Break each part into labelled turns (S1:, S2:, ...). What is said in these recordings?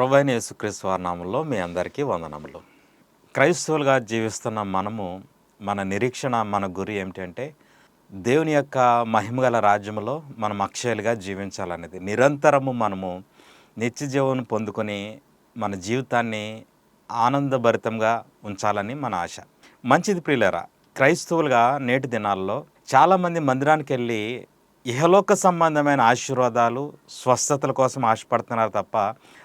S1: ప్రభైన యేసుక్రీస్తు వారి మీ అందరికీ వందనములు. క్రైస్తవులుగా జీవిస్తున్న మనము మన నిరీక్షణ మన గురి ఏమిటంటే దేవుని యొక్క మహిమగల రాజ్యంలో మనం అక్షయాలుగా జీవించాలనేది. నిరంతరము మనము నిత్య జీవం పొందుకొని మన జీవితాన్ని ఆనందభరితంగా ఉంచాలని మన ఆశ. మంచిది ప్రియులరా క్రైస్తవులుగా నేటి దినాల్లో చాలామంది మందిరానికి వెళ్ళి ఇహలోక సంబంధమైన ఆశీర్వాదాలు స్వస్థతల కోసం ఆశపడుతున్నారు తప్ప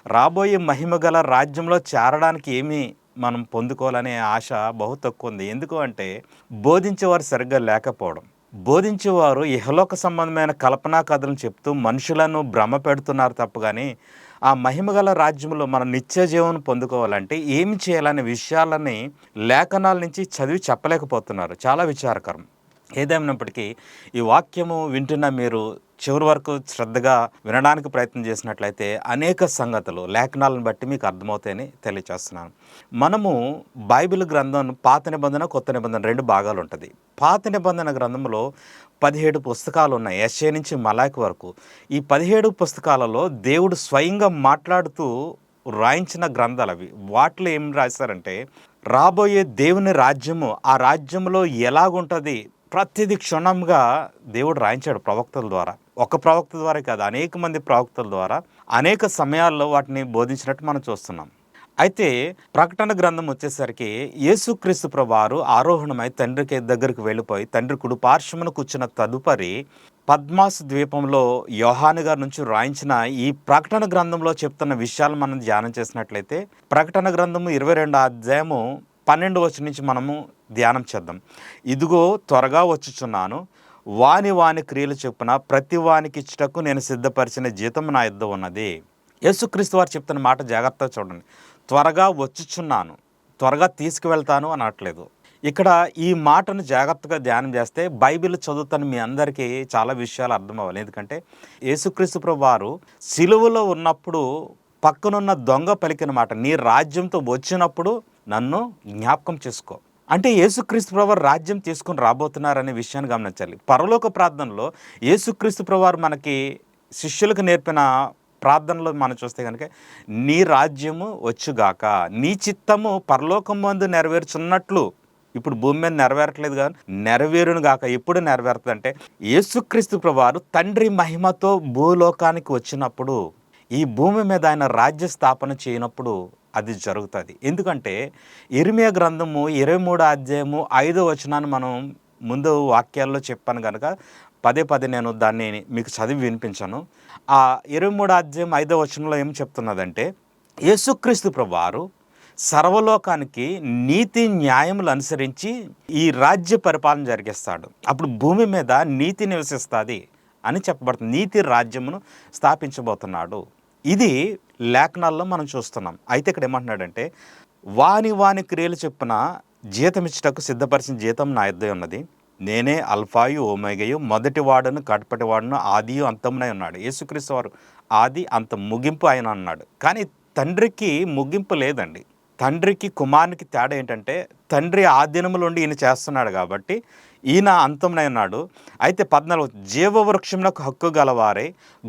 S1: రాబోయే మహిమ గల రాజ్యంలో చేరడానికి ఏమీ మనం పొందుకోవాలనే ఆశ బహు తక్కువ ఉంది. ఎందుకు అంటే బోధించేవారు సరిగ్గా లేకపోవడం. బోధించేవారు ఇహలోక సంబంధమైన కల్పనా కథలను చెప్తూ మనుషులను భ్రమ పెడుతున్నారు తప్ప కానీ ఆ మహిమగల రాజ్యంలో మన నిత్య జీవనం పొందుకోవాలంటే ఏమి చేయాలనే విషయాలని లేఖనాల నుంచి చదివి చెప్పలేకపోతున్నారు. చాలా విచారకరం. ఏదేమైనప్పటికీ ఈ వాక్యము వింటున్న మీరు చివరి వరకు శ్రద్ధగా వినడానికి ప్రయత్నం చేసినట్లయితే అనేక సంగతులు లేఖనాలను బట్టి మీకు అర్థమవుతాయని తెలియచేస్తున్నాను. మనము బైబిల్ గ్రంథం పాత నిబంధన కొత్త నిబంధన రెండు భాగాలు ఉంటుంది. పాత నిబంధన గ్రంథంలో పదిహేడు పుస్తకాలు ఉన్నాయి. ఎస్ఏ నుంచి మలాక్ వరకు. ఈ పదిహేడు పుస్తకాలలో దేవుడు స్వయంగా మాట్లాడుతూ రాయించిన గ్రంథాలు అవి. వాటిలో ఏం రాశారంటే రాబోయే దేవుని రాజ్యము ఆ రాజ్యంలో ఎలాగుంటుంది? ప్రతిది క్షుణ్ణంగా దేవుడు రాయించాడు ప్రవక్తల ద్వారా. ఒక ప్రవక్త ద్వారా కాదు అనేక మంది ప్రవక్తల ద్వారా అనేక సమయాల్లో వాటిని బోధించినట్టు మనం చూస్తున్నాం. అయితే ప్రకటన గ్రంథం వచ్చేసరికి యేసుక్రీస్తు ప్రభువారు ఆరోహణమై తండ్రికి దగ్గరికి వెళ్ళిపోయి తండ్రి కుడు పార్శ్వమును కూర్చున్న తదుపరి పద్మాస్ ద్వీపంలో యోహాను గారి నుంచి రాయించిన ఈ ప్రకటన గ్రంథంలో చెప్తున్న విషయాలు మనం ధ్యానం చేసినట్లయితే ప్రకటన గ్రంథము ఇరవై రెండు అధ్యాయము పన్నెండు వచ్చి నుంచి మనము ధ్యానం చేద్దాం. ఇదిగో త్వరగా వచ్చుచున్నాను. వాని వాని క్రియలు చొప్పున ప్రతి వానికి ఇచ్చుటకు నేను సిద్ధపరిచిన జీతం నా ఇద్దరు ఉన్నది. యేసుక్రీస్తు వారు చెప్తున్న మాట జాగ్రత్తగా చూడండి. త్వరగా వచ్చుచున్నాను. త్వరగా తీసుకువెళ్తాను అనట్లేదు. ఇక్కడ ఈ మాటను జాగ్రత్తగా ధ్యానం చేస్తే బైబిల్ చదువుతాను మీ అందరికీ చాలా విషయాలు అర్థం అవ్వాలి. ఎందుకంటే యేసుక్రీస్తు ప్రభు వారు సిలువలో ఉన్నప్పుడు పక్కనున్న దొంగ పలికిన మాట నీ రాజ్యంతో వచ్చినప్పుడు నన్ను జ్ఞాపకం చేసుకో. అంటే యేసుక్రీస్తు ప్రభు రాజ్యం తీసుకుని రాబోతున్నారనే విషయాన్ని గమనించాలి. పరలోక ప్రార్థనలో యేసుక్రీస్తు ప్రభు మనకి శిష్యులకు నేర్పిన ప్రార్థనలో మనం చూస్తే కనుక నీ రాజ్యము వచ్చుగాక నీ చిత్తము పరలోకం మందు నెరవేర్చున్నట్లు. ఇప్పుడు భూమి మీద నెరవేరట్లేదు కానీ నెరవేరును గాక ఎప్పుడు నెరవేరుతుంది అంటే యేసుక్రీస్తు ప్రభువారు తండ్రి మహిమతో భూలోకానికి వచ్చినప్పుడు ఈ భూమి మీద ఆయన రాజ్య స్థాపన చేయనప్పుడు అది జరుగుతుంది. ఎందుకంటే ఇరిమియా గ్రంథము ఇరవై మూడు అధ్యాయము ఐదో వచనాన్ని మనం ముందు వాక్యాల్లో చెప్పాను కనుక పదే పదే నేను దాన్ని మీకు చదివి వినిపించాను. ఆ ఇరవై మూడు అధ్యాయం ఐదో వచనంలో ఏం చెప్తున్నదంటే యేసుక్రీస్తు ప్రభువారు సర్వలోకానికి నీతి న్యాయములు అనుసరించి ఈ రాజ్య పరిపాలన జరిగిస్తాడు. అప్పుడు భూమి మీద నీతి నివసిస్తుంది అని చెప్పబడుతుంది. నీతి రాజ్యమును స్థాపించబోతున్నాడు. ఇది లేఖనాల్లో మనం చూస్తున్నాం. అయితే ఇక్కడ ఏమంటున్నాడంటే వాని వాని క్రియలు చెప్పిన జీతం ఇచ్చుటకు సిద్ధపరిచిన జీతం నా ఇద్దరు ఉన్నది. నేనే అల్ఫాయు ఓమేగయు మొదటి వాడును కడపటి వాడును ఆదియు అంతమునై ఉన్నాడు. యేసుక్రీస్తు వారు ఆది అంత ముగింపు ఆయన అన్నాడు. కానీ తండ్రికి ముగింపు లేదండి. తండ్రికి కుమారునికి తేడా ఏంటంటే తండ్రి ఆధీనములు ఉండి ఈయన చేస్తున్నాడు కాబట్టి ఈయన అంతమునై ఉన్నాడు. అయితే పద్నాలుగు జీవవృక్షములకు హక్కు గలవారే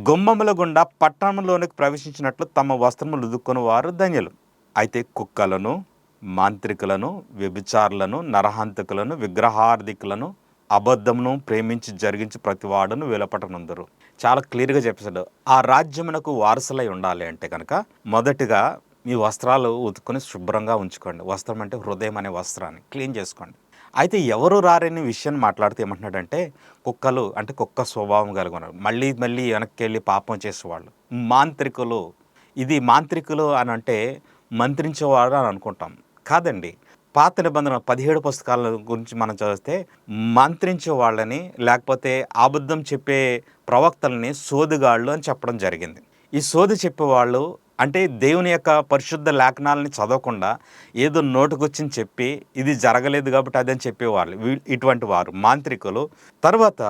S1: గుమ్మముల గుండా పట్టణంలోనికి ప్రవేశించినట్లు తమ వస్త్రములు ఉదుక్కున్న వారు ధన్యులు. అయితే కుక్కలను మాంత్రికులను వ్యభిచారులను నరహంతకులను విగ్రహార్థికులను అబద్ధమును ప్రేమించి జరిగించి ప్రతివాడును వెలపటనుందరు. చాలా క్లియర్గా చెప్పేశాడు. ఆ రాజ్యమునకు వారసులై ఉండాలి అంటే కనుక మొదటిగా మీ వస్త్రాలు ఉతుకుని శుభ్రంగా ఉంచుకోండి. వస్త్రం అంటే హృదయం అనే వస్త్రాన్ని క్లీన్ చేసుకోండి. అయితే ఎవరు రారని విషయాన్ని మాట్లాడితే ఏమంటున్నాడంటే కుక్కలు అంటే కుక్క స్వభావం కలిగి ఉన్నారు మళ్ళీ మళ్ళీ వెనక్కి వెళ్ళి పాపం చేసేవాళ్ళు. మాంత్రికులు. ఇది మాంత్రికులు అని అంటే మంత్రించేవాడు అని అనుకుంటాం. కాదండి. పాత నిబంధన పదిహేడు పుస్తకాల గురించి మనం చదివితే మంత్రించే వాళ్ళని లేకపోతే అబద్ధం చెప్పే ప్రవక్తలని సోదుగాళ్ళు అని చెప్పడం జరిగింది. ఈ సోది చెప్పేవాళ్ళు అంటే దేవుని యొక్క పరిశుద్ధ లేఖనాలని చదవకుండా ఏదో నోటుకొచ్చింది చెప్పి ఇది జరగలేదు కాబట్టి అదని చెప్పేవాళ్ళు. ఇటువంటి వారు మాంత్రికులు. తర్వాత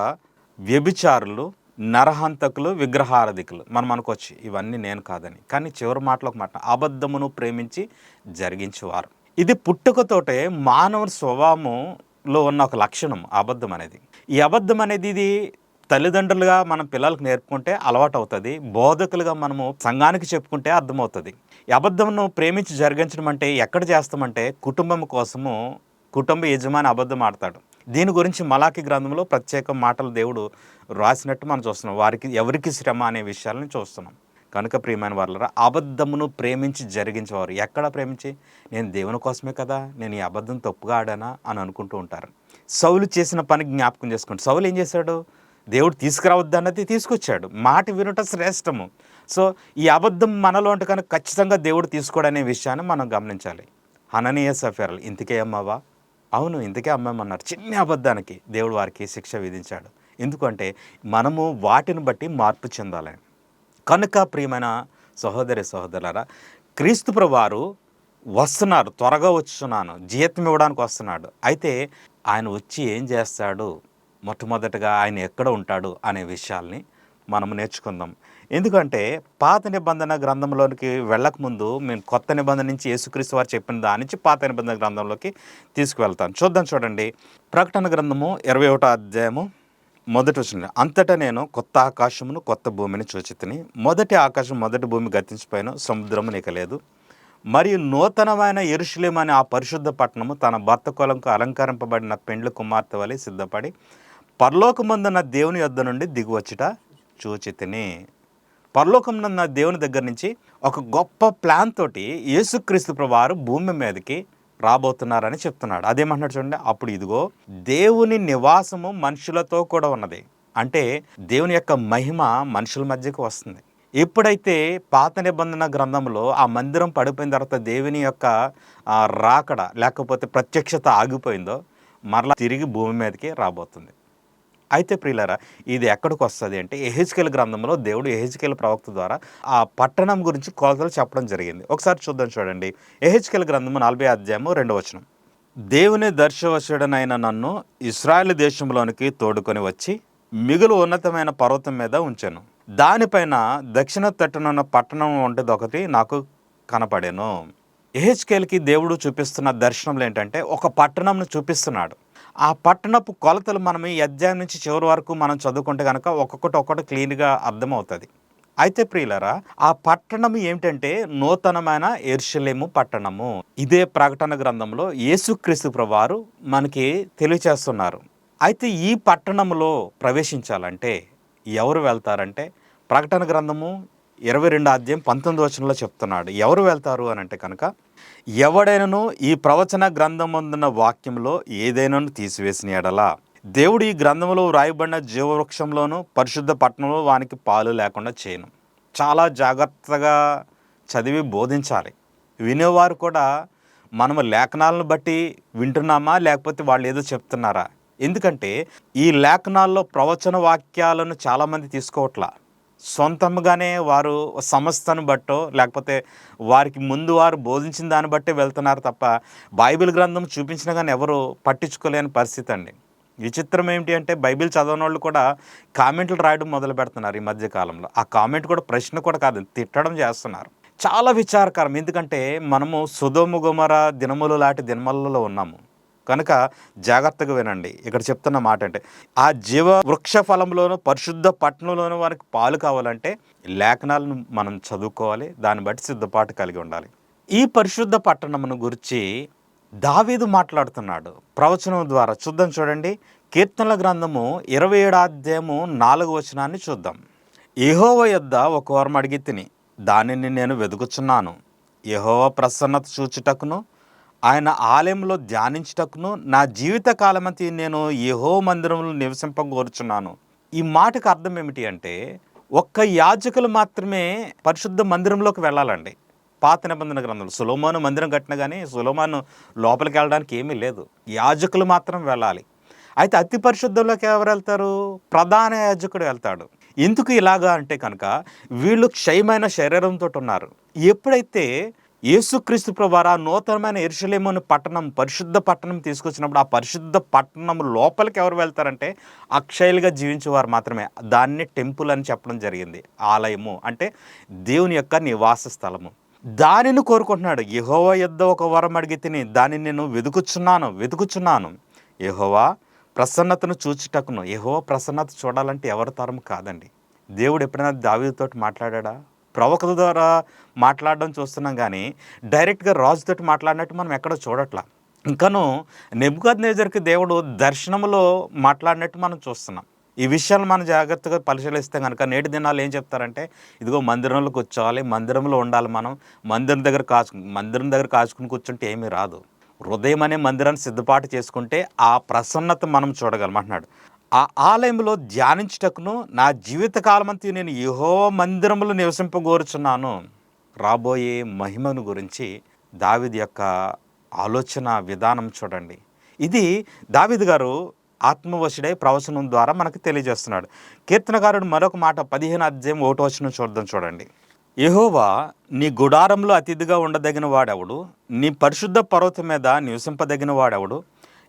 S1: వ్యభిచారులు నరహంతకులు విగ్రహారధికులు. మనం అనుకోవచ్చు ఇవన్నీ నేను కాదని. కానీ చివరి మాటలో ఒక మాట అబద్ధమును ప్రేమించి జరిగించేవారు. ఇది పుట్టుకతోటే మానవ స్వభావంలో ఉన్న ఒక లక్షణం అబద్ధం అనేది. ఈ అబద్ధం అనేది ఇది తల్లిదండ్రులుగా మనం పిల్లలకు నేర్పుకుంటే అలవాటు అవుతుంది బోధకులుగా మనము సంఘానికి చెప్పుకుంటే అర్థమవుతుంది. అబద్ధమును ప్రేమించి జరిగించడం అంటే ఎక్కడ చేస్తామంటే కుటుంబం కోసము కుటుంబ యజమాని అబద్ధం ఆడతాడు. దీని గురించి మలాకి గ్రంథంలో ప్రత్యేక మాటలు దేవుడు రాసినట్టు మనం చూస్తున్నాం. వారికి ఎవరికి శ్రమ అనే విషయాలను చూస్తున్నాం. కనుక ప్రియమైన వాళ్ళరా అబద్ధమును ప్రేమించి జరిగించేవారు ఎక్కడ ప్రేమించి? నేను దేవుని కోసమే కదా నేను ఈ అబద్ధం తప్పుగా ఆడానా అని అనుకుంటూ ఉంటారు. సౌలు చేసిన పని జ్ఞాపకం చేసుకోండి. సౌలు ఏం చేశాడు? దేవుడు తీసుకురావద్దన్నది తీసుకొచ్చాడు. మాట వినుట శ్రేష్టము. సో ఈ అబద్ధం మనలో ఉంటే కనుక ఖచ్చితంగా దేవుడు తీసుకోడనే విషయాన్ని మనం గమనించాలి. హననీయ సఫేరలు ఇంతకే అమ్మావా? అవును ఇంతకే అమ్మామన్నారు. చిన్న అబద్ధానికి దేవుడు వారికి శిక్ష విధించాడు. ఎందుకంటే మనము వాటిని బట్టి మార్పు చెందాలి. కనుక ప్రియమైన సహోదరి సహోదరులారా క్రీస్తు వారు వస్తున్నారు త్వరగా వచ్చున్నాను జీతం ఇవ్వడానికి వస్తున్నాడు. అయితే ఆయన వచ్చి ఏం చేస్తాడు? మొట్టమొదటగా ఆయన ఎక్కడ ఉంటాడు అనే విషయాల్ని మనం నేర్చుకుందాం. ఎందుకంటే పాత నిబంధన గ్రంథంలోనికి వెళ్ళకముందు మేము కొత్త నిబంధన నుంచి యేసుక్రీస్తు వారు చెప్పిన దాని నుంచి పాత నిబంధన గ్రంథంలోకి తీసుకువెళ్తాను. చూద్దాం చూడండి. ప్రకటన గ్రంథము ఇరవై ఒకటో అధ్యాయము మొదటి వచ్చిన అంతటా నేను కొత్త ఆకాశమును కొత్త భూమిని చూచితిని. మొదటి ఆకాశం మొదటి భూమి గతించిపోయిన సముద్రము నీకలేదు మరియు నూతనమైన ఎరుషులేం అనే ఆ పరిశుద్ధ పట్టణము తన భర్త కొలంకు అలంకరింపబడిన పెండ్లు కుమార్తె వలె సిద్ధపడి పరలోకమందున్న దేవుని యొద్ద నుండి దిగువచ్చుట చూచితిని. పరలోకమున్న దేవుని దగ్గర నుంచి ఒక గొప్ప ప్లాన్ తోటి యేసుక్రీస్తు ప్రభువారు భూమి మీదకి రాబోతున్నారని చెప్తున్నాడు. అదేమంటున్నాడు చూడండి అప్పుడు ఇదిగో దేవుని నివాసము మనుషులతో కూడా ఉన్నది. అంటే దేవుని యొక్క మహిమ మనుషుల మధ్యకు వస్తుంది. ఎప్పుడైతే పాత నిబంధన గ్రంథంలో ఆ మందిరం పడిపోయిన తర్వాత దేవుని యొక్క రాకడ లేకపోతే ప్రత్యక్షత ఆగిపోయిందో మరలా తిరిగి భూమి మీదకి రాబోతుంది. అయితే ప్రియులరా ఇది ఎక్కడికి వస్తుంది అంటే ఎహెచ్కెల్ గ్రంథంలో దేవుడు ఎహెచ్కెల్ ప్రవక్త ద్వారా ఆ పట్టణం గురించి కొలతలు చెప్పడం జరిగింది. ఒకసారి చూద్దాం చూడండి. ఎహెచ్కెల్ గ్రంథము నలభై అధ్యాయము రెండవ వచనం. దేవుని దర్శవశుడనైన నన్ను ఇస్రాయల్ దేశంలోనికి తోడుకొని వచ్చి మిగులు ఉన్నతమైన పర్వతం మీద ఉంచాను. దానిపైన దక్షిణ తట్టునున్న పట్టణం వంటిది ఒకటి నాకు కనపడాను. ఎహెచ్కేల్కి దేవుడు చూపిస్తున్న దర్శనంలో ఏంటంటే ఒక పట్టణంను చూపిస్తున్నాడు. ఆ పట్టణపు కొలతలు మనం ఈ అధ్యాయం నుంచి చివరి వరకు మనం చదువుకుంటే కనుక ఒక్కొక్కటి ఒక్కటి క్లీన్గా అర్థమవుతుంది. అయితే ప్రియులరా ఆ పట్టణం ఏమిటంటే నూతనమైన ఎర్షలేము పట్టణము. ఇదే ప్రకటన గ్రంథంలో యేసుక్రీస్తు ప్రభువారు మనకి తెలియచేస్తున్నారు. అయితే ఈ పట్టణంలో ప్రవేశించాలంటే ఎవరు వెళ్తారంటే ప్రకటన గ్రంథము ఇరవై రెండు అధ్యాయం పంతొమ్మిది వచనంలో చెప్తున్నాడు. ఎవరు వెళ్తారు అని అంటే కనుక ఎవడైనను ఈ ప్రవచన గ్రంథం అందున్న వాక్యంలో ఏదైనాను తీసివేసిన ఎడలా. దేవుడు ఈ గ్రంథంలో వ్రాయబడిన జీవవృక్షంలోను పరిశుద్ధ పట్టణంలో వానికి పాలు లేకుండా చేయను. చాలా జాగ్రత్తగా చదివి బోధించాలి. వినేవారు కూడా మనము లేఖనాలను బట్టి వింటున్నామా లేకపోతే వాళ్ళు ఏదో చెప్తున్నారా? ఎందుకంటే ఈ లేఖనాల్లో ప్రవచన వాక్యాలను చాలామంది తీసుకోవట్లా. సొంతంగానే వారు సంస్థను బట్టో లేకపోతే వారికి ముందు వారు బోధించిన దాన్ని బట్టే వెళ్తున్నారు తప్ప బైబిల్ గ్రంథం చూపించిన కానీ ఎవరు పట్టించుకోలేని పరిస్థితి అండి. విచిత్రం ఏమిటి అంటే బైబిల్ చదవని వాళ్ళు కూడా కామెంట్లు రాయడం మొదలు పెడుతున్నారు ఈ మధ్య కాలంలో. ఆ కామెంట్ కూడా ప్రశ్న కూడా కాదు తిట్టడం చేస్తున్నారు. చాలా విచారకరం. ఎందుకంటే మనము సుధోముగుమర దినములు లాంటి దినములలో ఉన్నాము. కనుక జాగ్రత్తగా వినండి. ఇక్కడ చెప్తున్న మాట అంటే ఆ జీవ వృక్ష ఫలంలోనూ పరిశుద్ధ పట్టణంలోనూ వారికి పాలు కావాలంటే లేఖనాలను మనం చదువుకోవాలి. దాన్ని బట్టి సిద్ధపాటు కలిగి ఉండాలి. ఈ పరిశుద్ధ పట్టణమును గురించి దావీదు మాట్లాడుతున్నాడు. ప్రవచనం ద్వారా చూద్దాం చూడండి. కీర్తనల గ్రంథము ఇరవై ఏడాధ్యాయము నాలుగు వచనాన్ని చూద్దాం. ఏహోవ యొద్ద ఒక వరం అడిగి తిని దానిని నేను వెతుకుచున్నాను యహోవ ప్రసన్నత చూచుటకును ఆయన ఆలయంలో ధ్యానించుటకును నా జీవిత కాలమంతి నేను యహో మందిరంలో నివసింపగోరుచున్నాను ఈ మాటకు అర్థం ఏమిటి అంటే ఒక్క యాజకులు మాత్రమే పరిశుద్ధ మందిరంలోకి వెళ్ళాలండి. పాత నిబంధన గ్రంథాలు సులోమాను మందిరం కట్టిన కానీ సులోమాను లోపలికి వెళ్ళడానికి ఏమీ లేదు. యాజకులు మాత్రం వెళ్ళాలి. అయితే అతి పరిశుద్ధంలోకి ఎవరు వెళ్తారు? ప్రధాన యాజకుడు వెళ్తాడు. ఎందుకు ఇలాగా అంటే కనుక వీళ్ళు క్షయమైన శరీరంతో ఉన్నారు. ఎప్పుడైతే యేసుక్రీస్తు ప్రభువారు నూతనమైన ఎరుషలేముని పట్టణం పరిశుద్ధ పట్టణం తీసుకొచ్చినప్పుడు ఆ పరిశుద్ధ పట్టణం లోపలికి ఎవరు వెళ్తారంటే అక్షయులుగా జీవించేవారు మాత్రమే. దాన్ని టెంపుల్ అని చెప్పడం జరిగింది. ఆలయము అంటే దేవుని యొక్క నివాస స్థలము. దానిని కోరుకుంటున్నాడు. యెహోవా యొద్ద ఒక వరం అడిగి తిని దానిని నేను వెతుకుచున్నాను వెతుకుచున్నాను. యహోవా ప్రసన్నతను చూచుటకును. యెహోవా ప్రసన్నత చూడాలంటే ఎవరి తరం కాదండి. దేవుడు ఎప్పుడైనా దావీదుతోటి మాట్లాడా ప్రవక్త ద్వారా మాట్లాడడం చూస్తున్నాం కానీ డైరెక్ట్గా రాజుతోటి మాట్లాడినట్టు మనం ఎక్కడ చూడట్లా. ఇంకాను నెబుకద్ నేజర్కి దేవుడు దర్శనంలో మాట్లాడినట్టు మనం చూస్తున్నాం. ఈ విషయాలు మనం జాగ్రత్తగా పరిశీలిస్తే కనుక నేటి దినాలు ఏం చెప్తారంటే ఇదిగో మందిరంలో కూర్చోవాలి మందిరంలో ఉండాలి మనం. మందిరం దగ్గర కాచు మందిరం దగ్గర కాచుకుని కూర్చుంటే ఏమీ రాదు. హృదయం అనే మందిరాన్ని సిద్ధపాటు చేసుకుంటే ఆ ప్రసన్నత మనం చూడగలం అంటున్నాడు ఆ ఆలయంలో ధ్యానించుటకును నా జీవితకాలమంతి నేను యహో మందిరములు నివసింపగోరుచున్నాను. రాబోయే మహిమను గురించి దావిద్ యొక్క ఆలోచన విధానం చూడండి. ఇది దావిద్ గారు ఆత్మవశుడై ప్రవచనం ద్వారా మనకు తెలియజేస్తున్నాడు. కీర్తనకారుడు మరొక మాట పదిహేను అధ్యాయం ఒకటో వచనం చూద్దాం చూడండి. యహోవా నీ గుడారంలో అతిథిగా ఉండదగిన వాడెవడు? నీ పరిశుద్ధ పర్వతం మీద నివసింపదగిన వాడెవడు?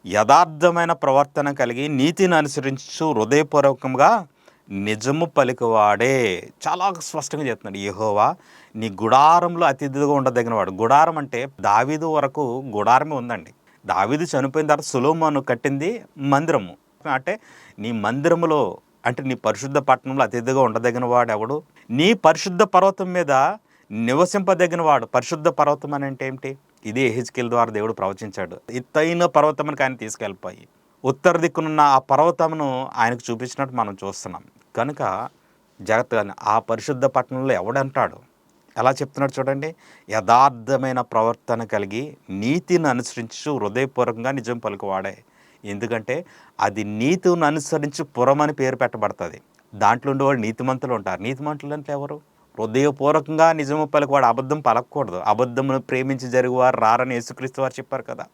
S1: యథార్థమైన ప్రవర్తన కలిగి నీతిని అనుసరించు హృదయపూర్వకంగా నిజము పలికివాడే. చాలా స్పష్టంగా చెప్తున్నాడు యహోవా నీ గుడారంలో అతిథిగా ఉండదగిన వాడు గుడారం అంటే దావీదు వరకు గుడారమే ఉందండి. దావీదు చనిపోయిన తర్వాత సులోమాను కట్టింది మందిరము. అంటే నీ మందిరములో అంటే నీ పరిశుద్ధ పట్టణంలో అతిథిగా ఉండదగిన వాడు ఎవడు? నీ పరిశుద్ధ పర్వతం మీద నివసింపదగిన వాడు పరిశుద్ధ పర్వతం అని అంటే ఏమిటి? ఇది ఎహెచ్కేల్ ద్వారా దేవుడు ప్రవచించాడు. ఇత్తైన పర్వతమునికి ఆయన తీసుకెళ్ళిపోయి ఉత్తర దిక్కునున్న ఆ పర్వతమును ఆయనకు చూపించినట్టు మనం చూస్తున్నాం. కనుక జాగ్రత్తగా ఆ పరిశుద్ధ పట్టణంలో ఎవడంటాడు? ఎలా చెప్తున్నాడు చూడండి యథార్థమైన ప్రవర్తన కలిగి నీతిని అనుసరించు హృదయపూర్వకంగా నిజం పలుకువాడే. ఎందుకంటే అది నీతిని అనుసరించి పురం అని పేరు పెట్టబడుతుంది. దాంట్లో ఉండేవాళ్ళు నీతిమంతులు ఉంటారు. నీతిమంతులు అంటే ఎవరు? హృదయపూర్వకంగా నిజము పలుకువాడు అబద్ధం పలకూడదు అబద్ధమును ప్రేమించి జరుగువారు రారని యేసుక్రీస్తు వారు చెప్పారు కదా.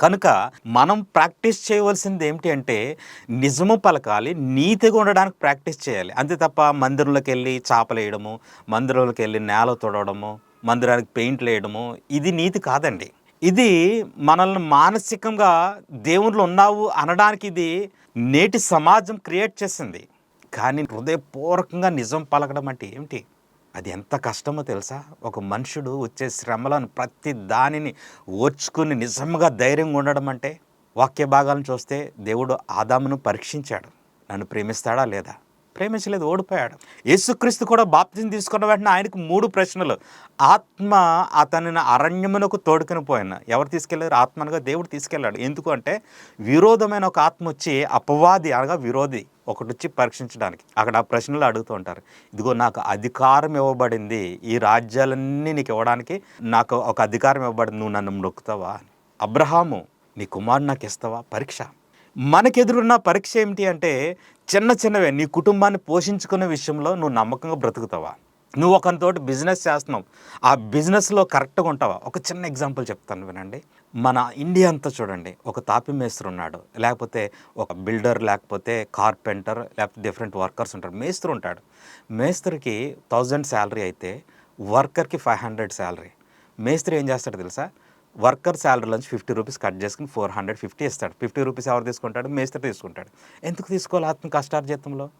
S1: కనుక మనం ప్రాక్టీస్ చేయవలసింది ఏమిటి అంటే నిజము పలకాలి నీతిగా ఉండడానికి ప్రాక్టీస్ చేయాలి. అంతే తప్ప మందిరంలోకి వెళ్ళి చేపలేయడము మందిరంలోకి వెళ్ళి నేల తొడవడము మందిరానికి పెయింట్లు వేయడము ఇది నీతి కాదండి. ఇది మనల్ని మానసికంగా దేవుళ్ళు ఉన్నావు అనడానికి ఇది నేటి సమాజం క్రియేట్ చేసింది. కానీ హృదయపూర్వకంగా నిజం పలకడం అంటే ఏమిటి? అది ఎంత కష్టమో తెలుసా? ఒక మనుషుడు వచ్చే శ్రమలను ప్రతి దానిని ఓర్చుకుని నిజంగా ధైర్యంగా ఉండడం అంటే వాక్య భాగాలను చూస్తే దేవుడు ఆదామును పరీక్షించాడు. నన్ను ప్రేమిస్తాడా లేదా? ప్రేమించలేదు ఓడిపోయాడు. యేసుక్రీస్తు కూడా బాప్తిని తీసుకున్న వెంటనే ఆయనకు మూడు ప్రశ్నలు. ఆత్మ అతనిని అరణ్యమునకు తోడుకుని పోయిన ఎవరు తీసుకెళ్ళారు? ఆత్మనగా దేవుడు తీసుకెళ్ళాడు. ఎందుకు అంటే విరోధమైన ఒక ఆత్మ వచ్చి అపవాది అనగా విరోధి. ఒకటి వచ్చి పరీక్షించడానికి. అక్కడ ఆ ప్రశ్నలు అడుగుతూ ఉంటారు. ఇదిగో నాకు అధికారం ఇవ్వబడింది. ఈ రాజ్యాలన్నీ నీకు ఇవ్వడానికి నాకు ఒక అధికారం ఇవ్వబడింది. నువ్వు నన్ను నొక్కుతావా? అబ్రహాము నీ కుమారుడు నాకు ఇస్తావా? పరీక్ష. మనకెదురున్న పరీక్ష ఏమిటి అంటే చిన్న చిన్నవే నీ కుటుంబాన్ని పోషించుకునే విషయంలో నువ్వు నమ్మకంగా బ్రతుకుతావా? నువ్వు ఒకరితోటి బిజినెస్ చేస్తున్నావు. ఆ బిజినెస్లో కరెక్ట్గా ఉంటావా? ఒక చిన్న ఎగ్జాంపుల్ చెప్తాను వినండి. మన ఇండియా అంతా చూడండి. ఒక తాపి మేస్త్రి ఉన్నాడు. లేకపోతే ఒక బిల్డర్ లేకపోతే కార్పెంటర్ లేకపోతే డిఫరెంట్ వర్కర్స్ ఉంటారు. మేస్త్రి ఉంటాడు. మేస్త్రికి థౌజండ్ శాలరీ అయితే వర్కర్కి ఫైవ్ హండ్రెడ్ శాలరీ మేస్త్రి ఏం చేస్తాడు తెలుసా? వర్కర్ శాలరీలోంచి ఫిఫ్టీ రూపీస్ కట్ చేసుకుని ఫోర్ హండ్రెడ్ ఫిఫ్టీ ఇస్తాడు. ఫిఫ్టీ రూపీస్ ఎవరు తీసుకుంటాడు? మేస్త్రి తీసుకుంటాడు. ఎందుకు తీసుకోవాలి ఆత్మ కష్టార్జితంలో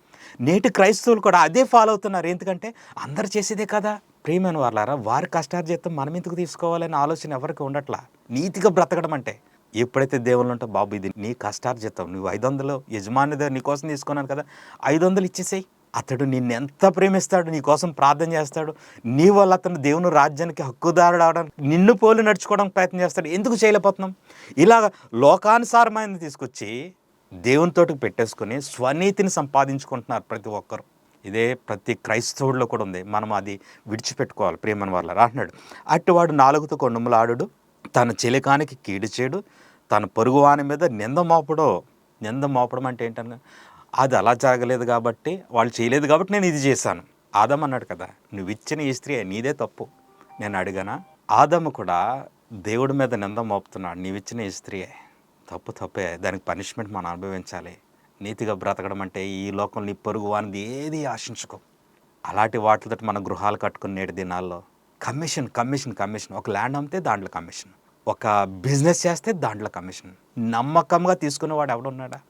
S1: నేటి క్రైస్తవులు కూడా అదే ఫాలో అవుతున్నారు. ఎందుకంటే అందరు చేసేదే కదా. ప్రియమైన వాళ్ళారా వారి కష్టార్జితం మనం ఎందుకు తీసుకోవాలనే ఆలోచన ఎవరికి ఉండట్లా? నీతిగా బ్రతకడం అంటే. ఎప్పుడైతే దేవుళ్ళు ఉంటే బాబు ఇది నీ కష్టార్జితం నువ్వు ఐదు వందలు యజమాని దగ్గర నీ కోసం తీసుకున్నాను కదా. ఐదు వందలు ఇచ్చేసేయి. అతడు నిన్ను ఎంత ప్రేమిస్తాడు నీ కోసం ప్రార్థన చేస్తాడు. నీ వల్ల అతను దేవుని రాజ్యానికి హక్కుదారుడు అవడానికి నిన్ను పోలి నడుచుకోవడానికి ప్రయత్నం చేస్తాడు. ఎందుకు చేయలేకపోతున్నాం? ఇలా లోకానుసారమైనది తీసుకొచ్చి దేవునితోటికి పెట్టేసుకొని స్వనీతిని సంపాదించుకుంటున్నారు ప్రతి ఒక్కరు. ఇదే ప్రతి క్రైస్తవుల్లో కూడా ఉంది. మనం అది విడిచిపెట్టుకోవాలి. ప్రేమని వాళ్ళ అంటున్నాడు. అట్టువాడు నాలుగుతో కొండములాడు తన చిలికానికి కీడు చేయడు తన పొరుగువాని మీద నింద మోపడు. నింద మోపడం అంటే ఏంటన్నా అది అలా జరగలేదు కాబట్టి వాళ్ళు చేయలేదు కాబట్టి నేను ఇది చేశాను. ఆదం అన్నాడు కదా నువ్వు ఇచ్చిన ఈ స్త్రీ నీదే తప్పు. నేను అడిగానా? ఆదము కూడా దేవుడి మీద నింద మోపుతున్నాడు. నీవిచ్చిన ఈ స్త్రీయే. తప్పు తప్పే. దానికి పనిష్మెంట్ మనం అనుభవించాలి. నీతిగా బ్రతకడం అంటే ఈ లోకంలో నీ పొరుగు వానిది ఏది ఆశించుకో. అలాంటి వాటితో మన గృహాలు కట్టుకుని నేటి దినాల్లో కమిషన్ కమిషన్ కమిషన్. ఒక ల్యాండ్ అమ్మితే దాంట్లో కమిషన్. ఒక బిజినెస్ చేస్తే దాంట్లో కమిషన్. నమ్మకంగా తీసుకునేవాడు ఎవడున్నాడా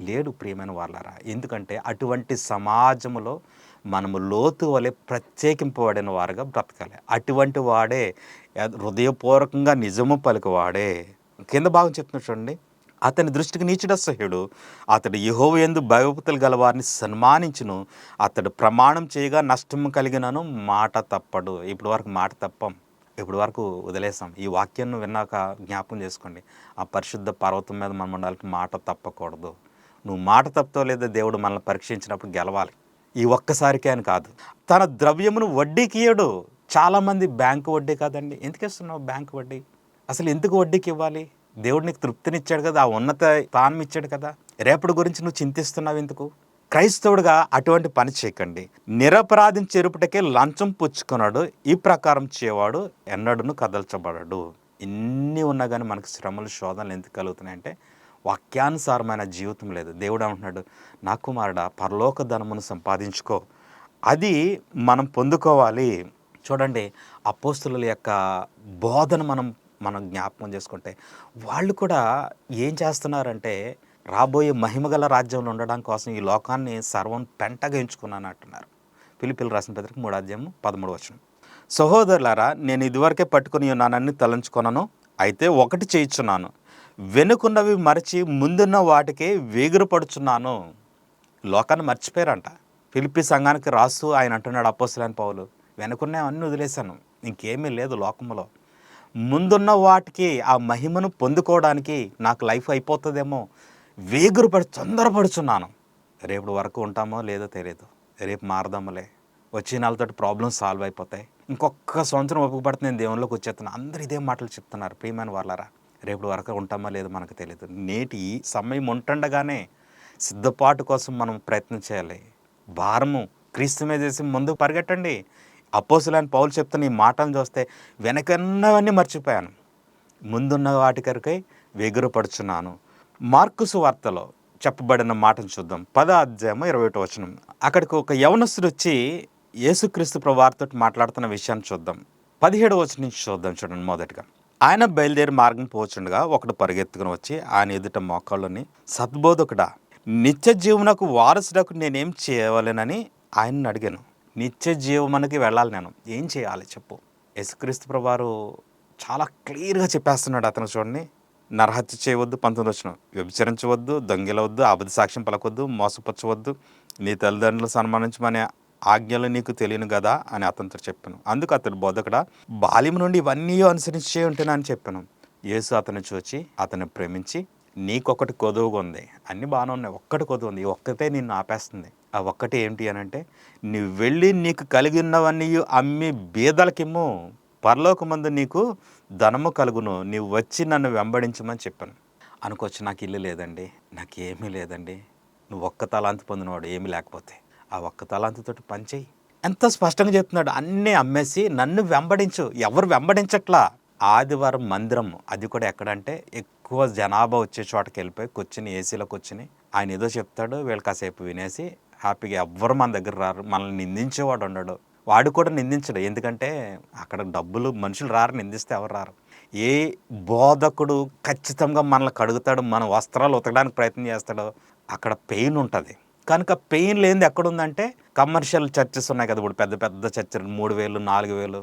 S1: లేడు ప్రియమైన వాళ్ళారా ఎందుకంటే అటువంటి సమాజంలో మనము లోతు వలె ప్రత్యేకింపబడిన వారుగా బ్రతకాలి. అటువంటి వాడే హృదయపూర్వకంగా నిజము పలుకువాడే. కింద భాగం చెప్తున్నా చూడండి. అతని దృష్టికి నీచుడు అసహ్యుడు అతడు యహోవ ఎందు భయభక్తులు గల వారిని సన్మానించును. అతడు ప్రమాణం చేయగా నష్టం కలిగినను మాట తప్పడు. ఇప్పటి వరకు మాట తప్పం. ఇప్పటి వరకు వదిలేసాం ఈ వాక్యాన్ని విన్నాక జ్ఞాపకం చేసుకోండి. ఆ పరిశుద్ధ పర్వతం మీద మనం ఉండాలంటే మాట తప్పకూడదు. నువ్వు మాట తప్పుతో లేదా దేవుడు మనల్ని పరీక్షించినప్పుడు గెలవాలి. ఈ ఒక్కసారికే అని కాదు. తన ద్రవ్యమును వడ్డీకి ఇయ్యడు. చాలామంది బ్యాంకు వడ్డీ కాదండి. ఎందుకు ఇస్తున్నావు బ్యాంకు వడ్డీ? అసలు ఎందుకు వడ్డీకి ఇవ్వాలి? దేవుడు నీకు తృప్తినిచ్చాడు కదా ఆ ఉన్నత స్థానం ఇచ్చాడు కదా. రేపటి గురించి నువ్వు చింతిస్తున్నావు ఎందుకు? క్రైస్తవుడిగా అటువంటి పని చేయకండి. నిరపరాధిని చెరుపుటకే లంచం పుచ్చుకున్నాడు ఈ ప్రకారం చేయవాడు ఎన్నడూను కదల్చబడడు. ఇన్ని ఉన్నా కానీ మనకు శ్రమలు శోధనలు ఎందుకు కలుగుతున్నాయంటే వాక్యానుసారమైన జీవితం లేదు. దేవుడు అంటున్నాడు నా కుమారుడా పరలోక ధనమును సంపాదించుకో. అది మనం పొందుకోవాలి. చూడండి అపోస్తుల యొక్క బోధన మనం మనం జ్ఞాపకం చేసుకుంటే వాళ్ళు కూడా ఏం చేస్తున్నారంటే రాబోయే మహిమగల రాజ్యంలో ఉండడం కోసం ఈ లోకాన్ని సర్వం పెంటగా ఎంచుకున్నాను అంటున్నారు. పిలిపిలు రాసిన పత్రిక మూడు అధ్యాయం పదమూడు వచ్చిన సహోదరులారా నేను ఇదివరకే పట్టుకుని ఉన్నానని తలంచుకున్నాను అయితే ఒకటి చేయించున్నాను. వెనుకున్నవి మరచి ముందున్న వాటికే వేగురుపడుచున్నాను. లోకాన్ని మర్చిపోయారంట. ఫిలిపి సంఘానికి రాసు ఆయన అంటున్నాడు అపోసలేని పౌలు వెనుకున్నవన్నీ వదిలేశాను ఇంకేమీ లేదు లోకంలో ముందున్న వాటికి ఆ మహిమను పొందుకోవడానికి నాకు లైఫ్ అయిపోతుందేమో. వేగురుపడి తొందరపడుచున్నాను. రేపు వరకు ఉంటామో లేదో తెలియదు రేపు మారదాములే. వచ్చే నెలతోటి ప్రాబ్లమ్స్ సాల్వ్ అయిపోతాయి. ఇంకొక సంవత్సరం ఒప్పుకపడితే నేను దేవునిలోకి వచ్చేస్తున్నాను అందరూ ఇదే మాటలు చెప్తున్నారు. ప్రియమైన వాళ్ళరా రేపు వరకు ఉంటామో లేదో మనకు తెలియదు నేటి ఈ సమయం ఉంటుండగానే సిద్ధపాటు కోసం మనం ప్రయత్నం చేయాలి. భారము క్రీస్తు మీద చేసి ముందుకు పరిగెట్టండి. అపోసులని పౌలు చెప్తున్న ఈ మాటలను చూస్తే వెనకన్నవన్నీ మర్చిపోయాను. ముందున్న వాటి కొరకై వెగురుపడుచున్నాను. మార్కుసు వార్తలో చెప్పబడిన మాటను చూద్దాం. పద అధ్యాయము ఇరవై ఒకటి వచనం. అక్కడికి ఒక యవనస్తుడు వచ్చి యేసుక్రీస్తు ప్రభువారితో మాట్లాడుతున్న విషయాన్ని చూద్దాం. పదిహేడు వచనం నుంచి చూద్దాం చూడండి మొదటిగా. ఆయన బయలుదేరి మార్గం పోచుండగా ఒకడు పరిగెత్తుకుని వచ్చి ఆయన ఎదుట మోకాళ్ళని సద్బోధకుడా నిత్య జీవనకు వారసుడకు నేనేం చేయవలెనని ఆయన్ని అడిగాను. నిత్య జీవమునకి వెళ్ళాలి నేను. ఏం చేయాలి చెప్పు. యశుక్రీస్తు ప్రభువారు చాలా క్లియర్గా చెప్పేస్తున్నాడు అతను చూడండి. నరహత్య చేయవద్దు పంతొమ్మిది వచ్చిన వ్యభిచరించవద్దు దొంగిలవద్దు అబద్ధ సాక్ష్యం పలకొద్దు మోసపరచవద్దు నీ తల్లిదండ్రులు సన్మానించమనే ఆజ్ఞలు నీకు తెలియను కదా అని అతనితో చెప్పాను. అందుకు అతడు బోధకుడ బాల్యం నుండి ఇవన్నీ అనుసరించే ఉంటానని చెప్పాను. యేసు అతను చూచి అతను ప్రేమించి నీకొకటి కొదువుగా ఉంది. అన్ని బాగానే ఉన్నాయి. ఒక్కటి కొదువు ఉంది. ఒక్కతే నిన్ను ఆపేస్తుంది. ఆ ఒక్కటి ఏంటి అని అంటే నువ్వు వెళ్ళి నీకు కలిగినవన్నీ అమ్మి బీదలకిమ్ము పరలోకమందు నీకు ధనము కలుగును. నీవు వచ్చి నన్ను వెంబడించమని చెప్పాను. అనుకోవచ్చు నాకు ఇల్లు లేదండి. నాకు ఏమీ లేదండి. నువ్వు ఒక్క తలాంతి పొందినవాడు ఏమీ లేకపోతే. ఆ ఒక్క తలాంతితో పనిచేయి ఎంత స్పష్టంగా చెప్తున్నాడు. అన్నీ అమ్మేసి నన్ను వెంబడించు. ఎవరు వెంబడించట్లా? ఆదివారం మందిరం అది కూడా ఎక్కడంటే ఎక్కువ జనాభా వచ్చే చోటకి వెళ్ళిపోయి కూర్చుని ఏసీలో కూర్చుని ఆయన ఏదో చెప్తాడు వీళ్ళు కాసేపు వినేసి హ్యాపీగా ఎవ్వరు మన దగ్గర రారు. మనల్ని నిందించేవాడు ఉండడు. వాడు కూడా నిందించడు. ఎందుకంటే అక్కడ డబ్బులు మనుషులు రారు నిందిస్తే ఎవరు రారు. ఏ బోధకుడు ఖచ్చితంగా మనల్ని కడుగుతాడు మన వస్త్రాలు ఉతకడానికి ప్రయత్నం చేస్తాడో అక్కడ పెయిన్ ఉంటుంది. కనుక పెయిన్ లేనిది ఎక్కడుందంటే కమర్షియల్ చర్చెస్ ఉన్నాయి కదా ఇప్పుడు పెద్ద పెద్ద చర్చలు మూడు వేలు నాలుగు వేలు.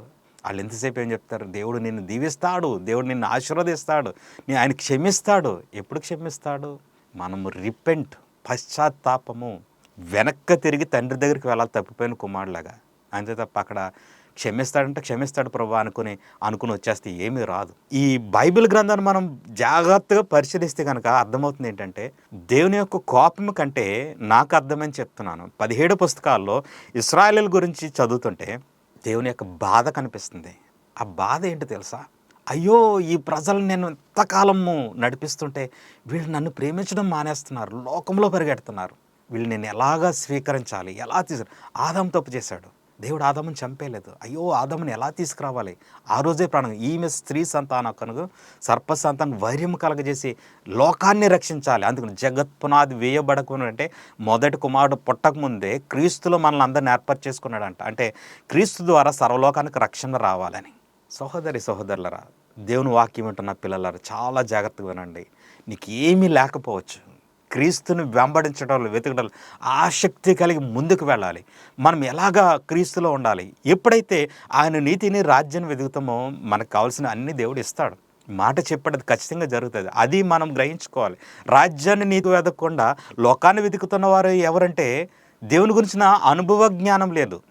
S1: వాళ్ళు ఎంతసేపు ఏం చెప్తారు? దేవుడు నిన్ను దీవిస్తాడు దేవుడు నిన్ను ఆశీర్వదిస్తాడు నీ ఆయన క్షమిస్తాడు. ఎప్పుడు క్షమిస్తాడు? మనము రిపెంట్ పశ్చాత్తాపము. వెనక్కి తిరిగి తండ్రి దగ్గరికి వెళ్ళాలి తప్పిపోయిన కుమారులాగా. అంతే తప్ప అక్కడ క్షమిస్తాడంటే క్షమిస్తాడు ప్రభు అనుకుని అనుకుని వచ్చేస్తే ఏమీ రాదు. ఈ బైబిల్ గ్రంథాన్ని మనం జాగ్రత్తగా పరిశీలిస్తే కనుక అర్థమవుతుంది ఏంటంటే దేవుని యొక్క కోపం కంటే నాకు అర్థమని చెప్తున్నాను. పదిహేడు పుస్తకాల్లో ఇస్రాయలీల గురించి చదువుతుంటే దేవుని యొక్క బాధ కనిపిస్తుంది. ఆ బాధ ఏంటో తెలుసా? అయ్యో ఈ ప్రజలు నేను ఎంతకాలము నడిపిస్తుంటే వీళ్ళు నన్ను ప్రేమించడం మానేస్తున్నారు లోకంలో పరిగెడుతున్నారు. వీళ్ళు నేను ఎలాగా స్వీకరించాలి? ఎలా తీసుకు ఆదాం తప్పు చేశాడు. దేవుడు ఆదాముని చంపేయలేదు. అయ్యో ఆదాముని ఎలా తీసుకురావాలి? ఆ రోజే ప్రాణం. ఈమె స్త్రీ సంతానం కనుక సర్ప సంతానం వైర్యం కలగజేసి లోకాన్ని రక్షించాలి. అందుకని జగత్ పునాది వేయబడకుండా అంటే మొదటి కుమారుడు పుట్టకముందే క్రీస్తులో మనల్ని అందరిని ఏర్పాటు చేసుకున్నాడంట. అంటే క్రీస్తు ద్వారా సర్వలోకానికి రక్షణ రావాలని. సహోదరి సహోదరులరా దేవుని వాక్యం ఉంటున్న పిల్లలరా చాలా జాగ్రత్తగా వినండి. నీకు ఏమీ లేకపోవచ్చు. క్రీస్తుని వెంబడించడంలో వెతకడం ఆసక్తి కలిగి ముందుకు వెళ్ళాలి. మనం ఎలాగా క్రీస్తులో ఉండాలి? ఎప్పుడైతే ఆయన నీతిని రాజ్యాన్ని వెతుకుతామో మనకు కావాల్సిన అన్ని దేవుడు ఇస్తాడు. మాట చెప్పేది ఖచ్చితంగా జరుగుతుంది. అది మనం గ్రహించుకోవాలి. రాజ్యాన్ని నీకు వెతకకుండా లోకాన్ని వెతుకుతున్న వారు ఎవరంటే దేవుని గురించిన అనుభవ జ్ఞానం లేదు.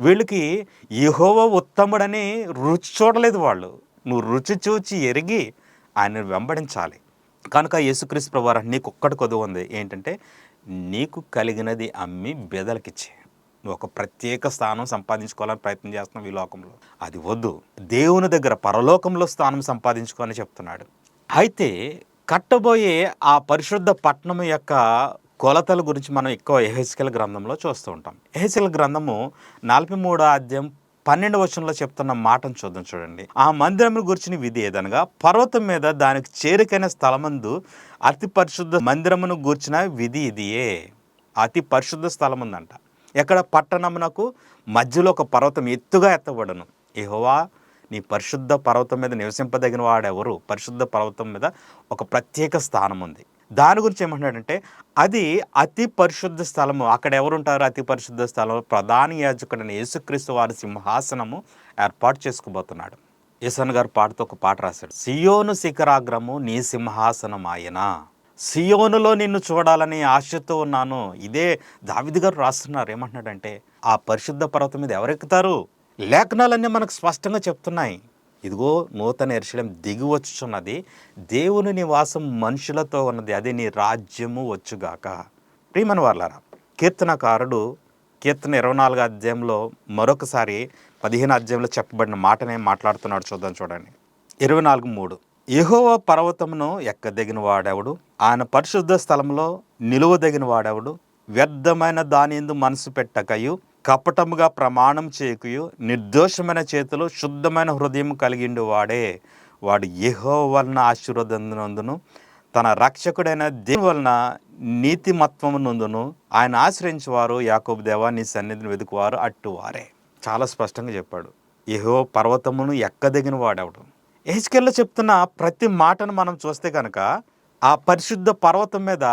S1: వీళ్ళకి యహోవ ఉత్తముడని రుచి చూడలేదు వాళ్ళు. నువ్వు రుచి చూచి ఎరిగి ఆయన వెంబడించాలి. కనుక యేసుక్రీస్తు ప్రభువారు నీకు ఒక్కటి కొదువు ఉంది. ఏంటంటే నీకు కలిగినది అమ్మి బెదలకిచ్చే. ఒక ప్రత్యేక స్థానం సంపాదించుకోవాలని ప్రయత్నం చేస్తున్నాం ఈ లోకంలో. అది వద్దు. దేవుని దగ్గర పరలోకంలో స్థానం సంపాదించుకోని చెప్తున్నాడు. అయితే కట్టబోయే ఆ పరిశుద్ధ పట్టణం యొక్క కొలతల గురించి మనం ఎక్కువ ఎహెస్కెల్ గ్రంథంలో చూస్తూ ఉంటాం. ఎహెస్కెల్ గ్రంథము నలభై మూడో అధ్యాయం పన్నెండు వచనంలో చెప్తున్న మాటను చూద్దాం చూడండి. ఆ మందిరము గురించిన విధి ఏదనగా పర్వతం మీద దానికి చేరికైన స్థలమందు అతి పరిశుద్ధ మందిరమును గూర్చిన విధి ఇదియే. అతి పరిశుద్ధ స్థలం ఉందంట ఎక్కడ పట్టణమునకు మధ్యలో ఒక పర్వతం ఎత్తుగా ఎత్తబడను. ఏహోవా నీ పరిశుద్ధ పర్వతం మీద నివసింపదగిన వాడెవరు? పరిశుద్ధ పర్వతం మీద ఒక ప్రత్యేక స్థానం ఉంది దాని గురించి ఏమంటున్నాడంటే అది అతి పరిశుద్ధ స్థలము. అక్కడ ఎవరుంటారు అతి పరిశుద్ధ స్థలం ప్రధాన యాజకుడైన యేసుక్రీస్తు వారి సింహాసనము ఏర్పాటు చేసుకోబోతున్నాడు యశన్ గారు పాటతో ఒక పాట రాశాడు. సియోను శిఖరాగ్రము నీ సింహాసనం ఆయన. సియోనులో నిన్ను చూడాలని ఆశతో ఉన్నాను. ఇదే దావిది గారు రాస్తున్నారు. ఏమంటున్నాడంటే ఆ పరిశుద్ధ పర్వతం మీద ఎవరెక్కుతారు? లేఖనాలన్నీ మనకు స్పష్టంగా చెప్తున్నాయి. ఇదిగో నూతన ఎరుశలేం దిగి వచ్చుచున్నది. దేవుని నివాసం మనుషులతో ఉన్నది. అది నీ రాజ్యము వచ్చుగాక. ప్రియమని వాళ్ళారా కీర్తనకారుడు కీర్తన ఇరవై నాలుగు అధ్యాయంలో మరొకసారి పదిహేను అధ్యాయంలో చెప్పబడిన మాటనే మాట్లాడుతున్నాడు. చూద్దాం చూడండి. ఇరవై నాలుగు మూడు. ఎహోవ పర్వతమును ఎక్కదగిన వాడెవడు? ఆయన పరిశుద్ధ స్థలంలో నిలువదగిన వాడెవడు? వ్యర్థమైన దాని ఎందు మనసు పెట్టకయు. కపటముగా ప్రమాణం చేయకయు నిర్దోషమైన చేతులు శుద్ధమైన హృదయం కలిగిండు వాడే. వాడు యెహో వలన ఆశీర్వదందునందును తన రక్షకుడైన దేవుని వలన నీతిమత్వము నందును. ఆయన ఆశ్రయించేవారు యాకోబు దేవా నీ సన్నిధిని వెతుకువారు అట్టువారే. చాలా స్పష్టంగా చెప్పాడు. యెహో పర్వతమును ఎక్కదగిన వాడవడం? ఎహెచ్కెల్లో చెప్తున్న ప్రతి మాటను మనం చూస్తే కనుక ఆ పరిశుద్ధ పర్వతం మీద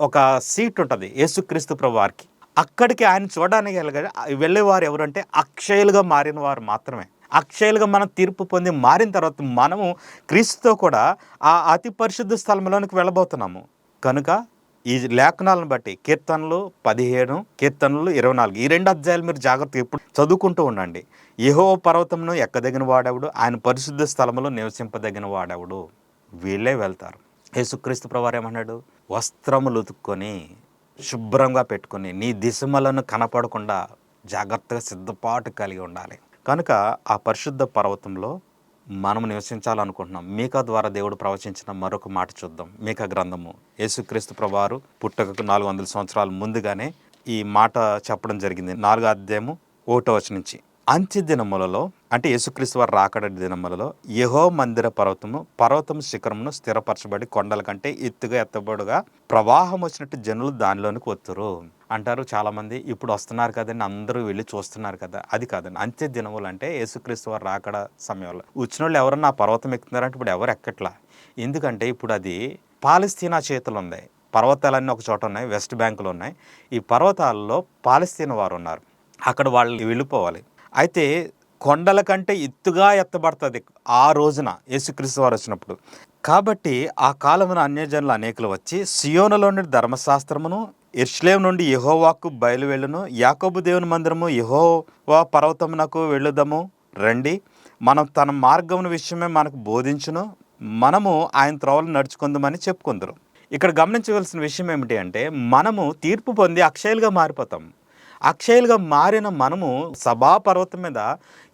S1: ఒక సీట్ ఉంటుంది. యేసుక్రీస్తు ప్రభు వారికి అక్కడికి ఆయన చూడడానికి వెళ్ళగా వెళ్ళేవారు ఎవరంటే అక్షయులుగా మారిన వారు మాత్రమే. అక్షయులుగా మనం తీర్పు పొంది మారిన తర్వాత మనము క్రీస్తుతో కూడా ఆ అతి పరిశుద్ధ స్థలంలోనికి వెళ్ళబోతున్నాము. కనుక ఈ లేఖనాలను బట్టి కీర్తనలు పదిహేను కీర్తనలు ఇరవై నాలుగు ఈ రెండు అధ్యాయాలు మీరు జాగ్రత్తగా ఎప్పుడు చదువుకుంటూ ఉండండి. యహో పర్వతంను ఎక్కదగిన వాడెవడు? ఆయన పరిశుద్ధ స్థలంలో నివసింపదగిన వాడెవడు? వీళ్ళే వెళ్తారు. యేసుక్రీస్తు ప్రవారు ఏమన్నాడు? వస్త్రములు ఉతుక్కొని శుభ్రంగా పెట్టుకొని నీ దిశమలను కనపడకుండా జాగ్రత్తగా సిద్ధపాటు కలిగి ఉండాలి. కనుక ఆ పరిశుద్ధ పర్వతంలో మనం నివసించాలనుకుంటున్నాం. మీకా ద్వారా దేవుడు ప్రవచించిన మరొక మాట చూద్దాం. మీకా గ్రంథము. యేసుక్రీస్తు ప్రభువారు పుట్టకకు నాలుగు వందల సంవత్సరాల ముందుగానే ఈ మాట చెప్పడం జరిగింది. నాలుగో అధ్యాయము ఓటో వచ్చి నుంచి. అంత్య దినములలో అంటే యేసుక్రీస్తు వారు రాకడ దినములలో యహో మందిర పర్వతము పర్వతం శిఖరమును స్థిరపరచబడి కొండల కంటే ఎత్తుగా ఎత్తబడుగా ప్రవాహం వచ్చినట్టు జనులు దానిలోనికి వత్తురు. అంటారు చాలామంది ఇప్పుడు వస్తున్నారు కదండి అందరూ వెళ్ళి చూస్తున్నారు కదా. అది కాదండి అంత్య దినములు అంటే యేసుక్రీస్తు వారు రాకడ సమయంలో. వచ్చిన వాళ్ళు ఎవరన్నా ఆ పర్వతం ఎక్కుతున్నారంటే ఇప్పుడు ఎవరు ఎక్కట్లా? ఎందుకంటే ఇప్పుడు అది పాలస్తీనా చేతులు ఉంది పర్వతాలన్నీ ఒక చోట ఉన్నాయి వెస్ట్ బ్యాంకులో ఉన్నాయి. ఈ పర్వతాల్లో పాలస్తీన్ వారు ఉన్నారు. అక్కడ వాళ్ళు వెళ్ళిపోవాలి. అయితే కొండల కంటే ఎత్తుగా ఎత్తబడుతుంది ఆ రోజున యేసుక్రీస్తు వారు వచ్చినప్పుడు. కాబట్టి ఆ కాలమున అన్యజనులు అనేకులు వచ్చి సియోనులోని ధర్మశాస్త్రమును ఇర్ష్లేం నుండి యహోవాకు బయలువెళ్ళును యాకోబు దేవుని మందిరము యహోవా పర్వతమునకు వెళ్ళుదము. రండి మనం తన మార్గమున విషయమే మనకు బోధించును. మనము ఆయన త్రోవలు నడుచుకుందామని చెప్పుకుందరు. ఇక్కడ గమనించవలసిన విషయం ఏమిటి అంటే మనము తీర్పు పొంది అక్షయులుగా మారిపోతాం. అక్షయులుగా మారిన మనము సభా పర్వతం మీద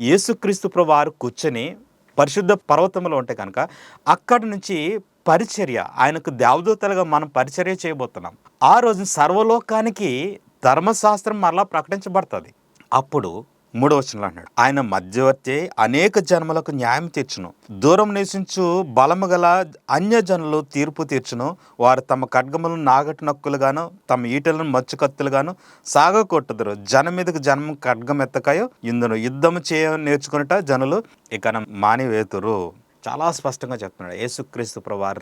S1: యేసుక్రీస్తు ప్రభు వారు కూర్చొని పరిశుద్ధ పర్వతంలో ఉంటే కనుక అక్కడి నుంచి పరిచర్య ఆయనకు దేవదూతలుగా మనం పరిచర్య చేయబోతున్నాం. ఆ రోజు సర్వలోకానికి ధర్మశాస్త్రం మరలా ప్రకటించబడుతుంది. అప్పుడు మూడవ వచనంలో అన్నాడు. ఆయన మధ్యవర్తి అనేక జన్మలకు న్యాయం తీర్చును. దూరం నివసించు బలము గల అన్యజనులు తీర్పు తీర్చును. వారు తమ ఖడ్గములను నాగటి నక్కులుగాను తమ ఈటలను మచ్చు కత్తులుగాను సాగ కొట్టుదురు జన మీదకు జనం ఖడ్గం ఎత్తకాయో ఇందును యుద్ధము చేయ నేర్చుకున్నట జనులు ఇక మానివేతురు. చాలా స్పష్టంగా చెప్తున్నాడు. యేసుక్రీస్తు ప్రభు వారి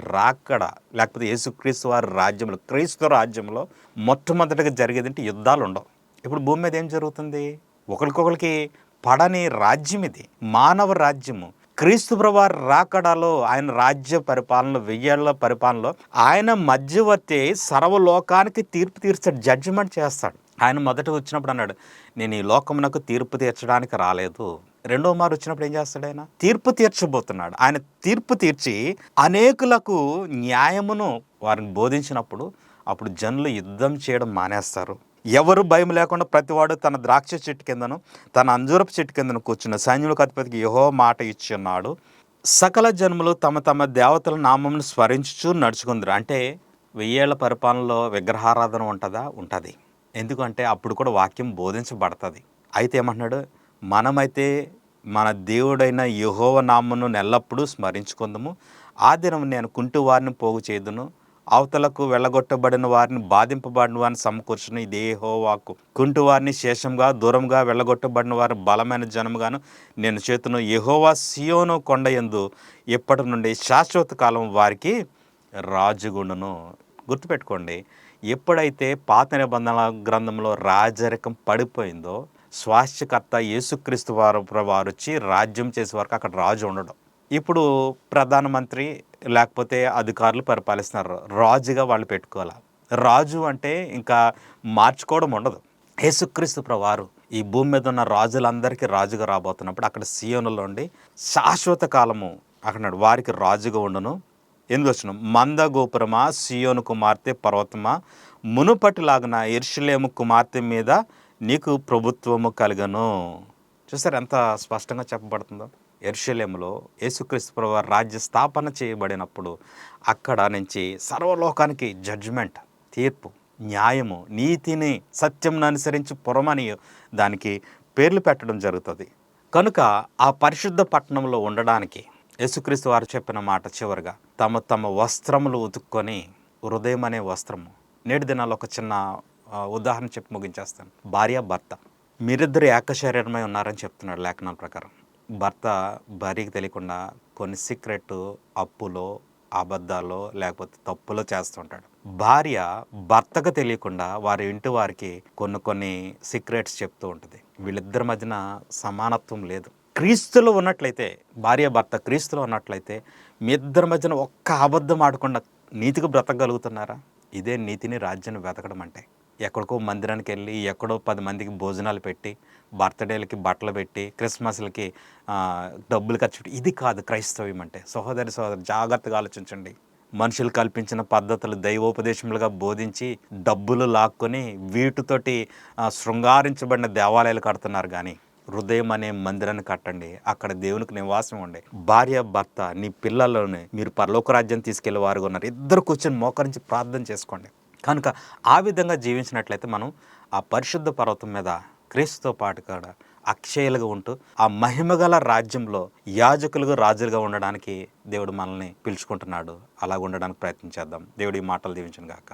S1: లేకపోతే యేసుక్రీస్తు వారి రాజ్యంలో క్రీస్తు రాజ్యంలో మొట్టమొదటిగా జరిగేది అంటే యుద్ధాలు ఉండవు. ఇప్పుడు భూమి మీద ఏం జరుగుతుంది? ఒకరికొకరికి పడని రాజ్యం ఇది. మానవ రాజ్యము. క్రీస్తు ప్రభువారి రాకడాలో ఆయన రాజ్య పరిపాలనలో వెయ్యేళ్ళ పరిపాలనలో ఆయన మధ్యవర్తి సర్వలోకానికి తీర్పు తీర్చాడు జడ్జిమెంట్ చేస్తాడు. ఆయన మొదట వచ్చినప్పుడు అన్నాడు నేను ఈ లోకమునకు తీర్పు తీర్చడానికి రాలేదు. రెండో మారు వచ్చినప్పుడు ఏం చేస్తాడు ఆయన? తీర్పు తీర్చబోతున్నాడు. ఆయన తీర్పు తీర్చి అనేకులకు న్యాయమును వారిని బోధించినప్పుడు అప్పుడు జనులు యుద్ధం చేయడం మానేస్తారు. ఎవరు భయం లేకుండా ప్రతివాడు తన ద్రాక్ష చెట్టు కిందను తన అంజూరపు చెట్టు కిందను కూర్చున్న సైన్యులకు అధిపతికి యహో మాట ఇచ్చున్నాడు సకల జన్మలు తమ తమ దేవతల నామమును స్మరించుచు నడుచుకుందరు. అంటే వెయ్యేళ్ళ పరిపాలనలో విగ్రహారాధన ఉంటుందా? ఉంటుంది. ఎందుకంటే అప్పుడు కూడా వాక్యం బోధించబడుతుంది. అయితే ఏమంటున్నాడు? మనమైతే మన దేవుడైన యహోవ నామను ఎల్లప్పుడూ స్మరించుకుందాము. ఆ దినం నేను కుంటి వారిని పోగు చేయదును. అవతలకు వెళ్ళగొట్టబడిన వారిని బాధింపబడిన వారిని సమకూర్చును. ఇదే హోవాకు కుంటి వారిని శేషంగా దూరంగా వెళ్ళగొట్టబడిన వారిని బలమైన జనముగాను నేను చేతును. ఎహోవా సియోను కొండ యందు ఇప్పటి నుండి శాశ్వత కాలం వారికి రాజుగుండును. గుర్తుపెట్టుకోండి ఎప్పుడైతే పాత నిబంధనల గ్రంథంలో రాజరికం పడిపోయిందో స్వాస్థ్యకర్త యేసుక్రీస్తు వారు వారు వచ్చి రాజ్యం చేసే వరకు అక్కడ రాజు ఉండడం. ఇప్పుడు ప్రధానమంత్రి లేకపోతే అధికారులు పరిపాలిస్తున్నారు. రాజుగా వాళ్ళు పెట్టుకోవాలి? రాజు అంటే ఇంకా మార్చుకోవడం ఉండదు. యేసుక్రీస్తు ప్రవారు ఈ భూమి మీద ఉన్న రాజులందరికీ రాజుగా రాబోతున్నప్పుడు అక్కడ సియోనులో ఉండి శాశ్వత కాలము అక్కడ వారికి రాజుగా ఉండును. ఎందుకు వచ్చిన? మంద గోపురమా సియోను కుమార్తె పర్వతమా మునుపటిలాగిన ఇర్షులేము కుమార్తె మీద నీకు ప్రభుత్వము కలగను. చూసారు ఎంత స్పష్టంగా చెప్పబడుతుందో? ఎర్షలేములో యేసుక్రీస్తు ప్రభు రాజ్య స్థాపన చేయబడినప్పుడు అక్కడ నుంచి సర్వలోకానికి జడ్జిమెంట్ తీర్పు న్యాయము నీతిని సత్యంను అనుసరించి పురమని దానికి పేర్లు పెట్టడం జరుగుతుంది. కనుక ఆ పరిశుద్ధ పట్టణంలో ఉండడానికి యేసుక్రీస్తు వారు చెప్పిన మాట చివరిగా తమ తమ వస్త్రములు ఉతుక్కొని హృదయం అనే వస్త్రము. నేటి దినాల్లో ఒక చిన్న ఉదాహరణ చెప్పి ముగించేస్తాను. భార్య భర్త. మీరిద్దరు ఏక శరీరమై ఉన్నారని చెప్తున్నాడు లేఖనాల ప్రకారం. భర్త భార్యకి తెలియకుండా కొన్ని సీక్రెట్ అప్పులో అబద్ధాలో లేకపోతే తప్పులో చేస్తుంటాడు. భార్య భర్తకు తెలియకుండా వారి ఇంటి వారికి కొన్ని కొన్ని సీక్రెట్స్ చెప్తూ ఉంటుంది. వీళ్ళిద్దరి మధ్యన సమానత్వం లేదు. క్రీస్తులో ఉన్నట్లయితే భార్య భర్త క్రీస్తులో ఉన్నట్లయితే మీ ఇద్దరి మధ్యన ఒక్క అబద్ధం ఆడకుండా నీతికి బ్రతకగలుగుతున్నారా? ఇదే నీతిని రాజ్యాన్ని వెతకడం అంటే. ఎక్కడికో మందిరానికి వెళ్ళి ఎక్కడో పది మందికి భోజనాలు పెట్టి బర్త్డేలకి బట్టలు పెట్టి క్రిస్మస్లకి డబ్బులు ఖర్చు పెట్టి. ఇది కాదు క్రైస్తవ్యం అంటే. సహోదరి సహోదరు జాగ్రత్తగా ఆలోచించండి. మనుషులు కల్పించిన పద్ధతులు దైవోపదేశములుగా బోధించి డబ్బులు లాక్కొని వీటితోటి శృంగారించబడిన దేవాలయాలు కడుతున్నారు కానీ హృదయం అనే మందిరాన్ని కట్టండి. అక్కడ దేవునికి నివాసం ఉండే భార్య భర్త నీ పిల్లల్లోనే మీరు పరలోక రాజ్యం తీసుకెళ్ళే వారుగా ఉన్నారు. ఇద్దరు కూర్చొని మోకరించి ప్రార్థన చేసుకోండి. కనుక ఆ విధంగా జీవించినట్లయితే మనం ఆ పరిశుద్ధ పర్వతం మీద క్రీస్తుతో పాటు కూడా అక్షయులుగా ఉంటూ ఆ మహిమగల రాజ్యంలో యాజకులుగా రాజులుగా ఉండడానికి దేవుడు మనల్ని పిలుచుకుంటున్నాడు. అలాగ ఉండడానికి ప్రయత్నం చేద్దాం. దేవుడి మాటలు దీవించను గాక